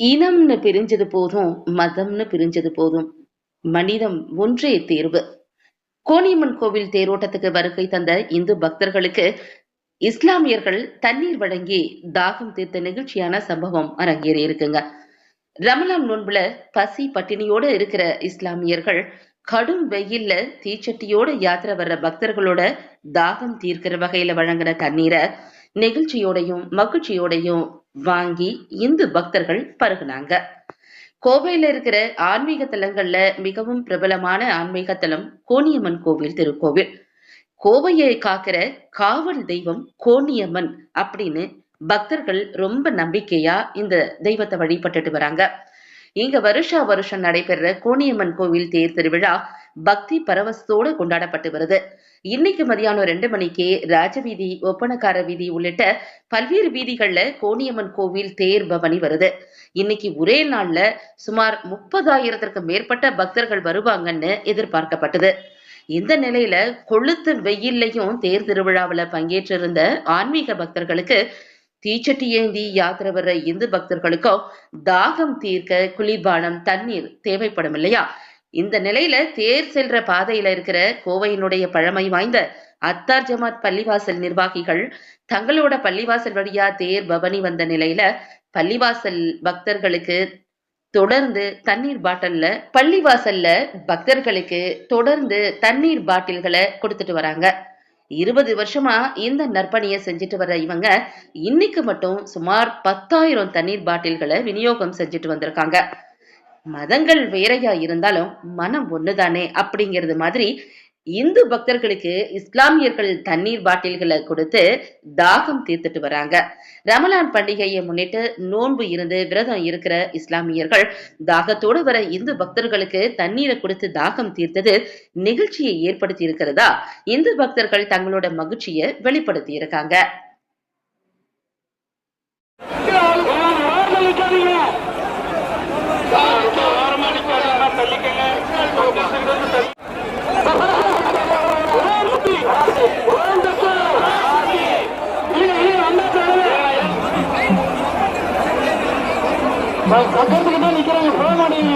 இனம்னு பிரிஞ்சது போதும் மதம்னு பிரிஞ்சது போதும். மனிதம் ஒன்றே தேர்வு. கோணியம்மன் கோவில் தேரோட்டத்துக்கு வருகை தந்த இந்து பக்தர்களுக்கு இஸ்லாமியர்கள் தண்ணீர் வழங்கி தாகம் தீர்த்த நிகழ்ச்சியான சம்பவம் அரங்கேறி இருக்குங்க. ரமலான் நோன்புல பசி பட்டினியோட இருக்கிற இஸ்லாமியர்கள் கடும் வெயில்ல தீச்சட்டியோட யாத்திரை வர்ற பக்தர்களோட தாகம் தீர்க்கிற வகையில வழங்குற தண்ணீரை நெகிழ்ச்சியோடையும் மகிழ்ச்சியோடையும் வாங்கி இந்து பக்தர்கள் பருகுனாங்க. கோவையில இருக்கிற ஆன்மீக தலங்கள்ல மிகவும் பிரபலமான ஆன்மீக தலம் கோணியம்மன் கோவில் திருக்கோவில். கோவையை காக்கிற காவல் தெய்வம் கோணியம்மன் அப்படின்னு பக்தர்கள் ரொம்ப நம்பிக்கையா இந்த தெய்வத்தை வழிபட்டுட்டு வராங்க. இங்க வருஷா வருஷம் நடைபெற கோணியம்மன் கோவில் தேர் திருவிழா பக்தி பரவசத்தோடு கொண்டாடப்பட்டு வருது. இன்னைக்கு மதியானம் ரெண்டு மணிக்கு ராஜவீதி ஒப்பனக்கார வீதி உள்ளிட்ட பல்வேறு வீதிகள்ல கோணியம்மன் கோவில் தேர் பவனி வருது. இன்னைக்கு ஒரே நாள்ல சுமார் முப்பதாயிரத்திற்கு மேற்பட்ட பக்தர்கள் வருவாங்கன்னு எதிர்பார்க்கப்பட்டது. இந்த நிலையில கொளுத்து வெயில்லையும் தேர் திருவிழாவுல பங்கேற்றிருந்த ஆன்மீக பக்தர்களுக்கு தீச்சட்டி ஏந்தி யாத்திரை வர்ற இந்து பக்தர்களுக்கும் தாகம் தீர்க்க குளிர்பானம் தண்ணீர் தேவைப்படும் இல்லையா? இந்த நிலையில தேர் செல்ற பாதையில இருக்கிற கோவையினுடைய பழமை வாய்ந்த அத்தார் ஜமாத் பள்ளிவாசல் நிர்வாகிகள் தங்களோட பள்ளிவாசல் வழியா தேர் பவனி வந்த நிலையில பள்ளிவாசல் பக்தர்களுக்கு தொடர்ந்து தண்ணீர் பாட்டில்ல பள்ளிவாசல்ல பக்தர்களுக்கு தொடர்ந்து தண்ணீர் பாட்டில்களை கொடுத்துட்டு வராங்க. இருபது வருஷமா இந்த நற்பணியை செஞ்சுட்டு வர்ற இவங்க இன்னைக்கு மட்டும் சுமார் பத்தாயிரம் தண்ணீர் பாட்டில்களை விநியோகம் செஞ்சுட்டு வந்திருக்காங்க. மதங்கள் வேறையா இருந்தாலும் மனம் ஒண்ணுதானே அப்படிங்கிறது மாதிரி இந்து பக்தர்களுக்கு இஸ்லாமியர்கள் தண்ணீர் பாட்டில்களை கொடுத்து தாகம் தீர்த்துட்டு வராங்க. ரமலான் பண்டிகையை முன்னிட்டு நோன்பு இருந்து விரதம் இருக்கிற இஸ்லாமியர்கள் தாகத்தோடு வர இந்து பக்தர்களுக்கு தண்ணீரை கொடுத்து தாகம் தீர்த்தது நிகழ்ச்சியை ஏற்படுத்தி இருக்கிறதா? இந்து பக்தர்கள் தங்களோட மகிழ்ச்சியை வெளிப்படுத்தி இருக்காங்க. பக்கத்துக்கிட்ட நிக்கிறாங்க போக மாட்டீங்க